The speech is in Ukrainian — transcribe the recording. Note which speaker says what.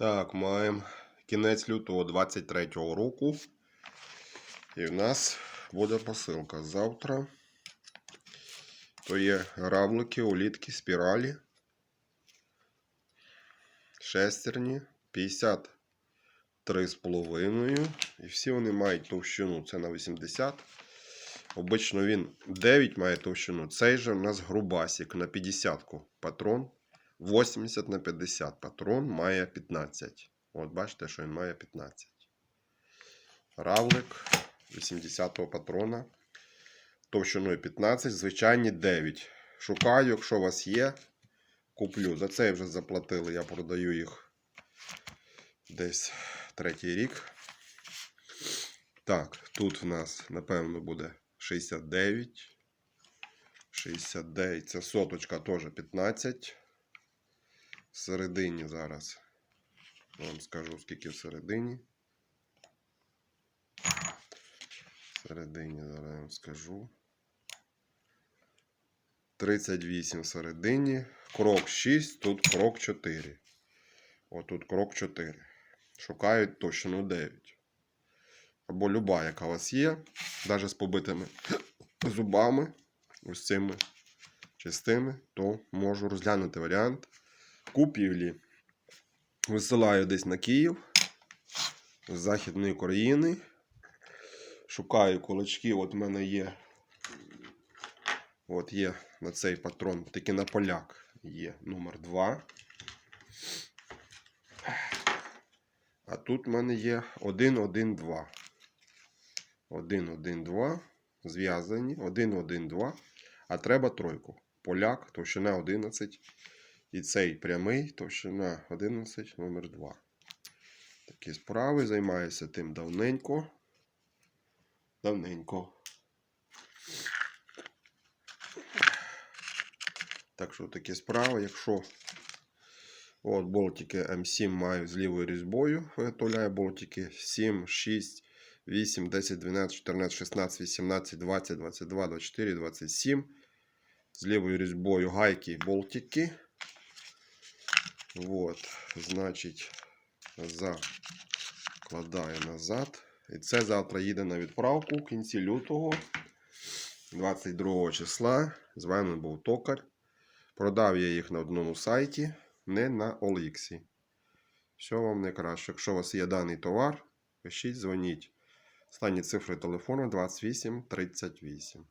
Speaker 1: Так, маємо кінець лютого 23-го року. І в нас буде посилка. Завтра то є равлики, улітки, спіралі. Шестерні 53,5. І всі вони мають товщину. Це на 80. Обично він 9 має товщину. Цей же у нас грубасик на 50 патрон. 80 на 50 патрон має 15. От бачите, що він має 15. Равлик 80-го патрона. Товщиною 15, звичайні 9. Шукаю, якщо у вас є, куплю. За це вже заплатили. Я продаю їх десь третій рік. Так, тут в нас, напевно, буде 69. 69. Це соточка теж 15. Всередині зараз. Вам скажу, скільки всередині. Всередині зараз я вам скажу. 38 всередині. Крок 6, тут крок 4. Отут крок 4. Шукають товщину 9. Або люба, яка у вас є. Навіть з побитими зубами. Ось цими чистими, то можу розглянути варіант купівлі. Висилаю десь на Київ з Західної України. Шукаю кулачки. От в мене є. От є на цей патрон, таки на поляк є номер 2. А тут в мене є 1-1-2. 1-1-2. Зв'язані. 1-1-2. А треба тройку. Поляк, товщина 11. І цей прямий, товщина 11, номер 2. Такі справи. Займаюся тим давненько. Давненько. Так що такі справи, якщо от болтики М7 маю з лівою різьбою, виготовляю болтики 7, 6, 8, 10, 12, 14, 16, 18, 20, 22, 24, 27. З лівою різьбою гайки болтики. Вот, значить, закладаю назад. І це завтра їде на відправку в кінці лютого, 22 числа. З вами був токар. Продав я їх на одному сайті, не на OLX. Все вам найкраще. Якщо у вас є даний товар, пишіть, дзвоніть. Останні цифри телефону 28 38.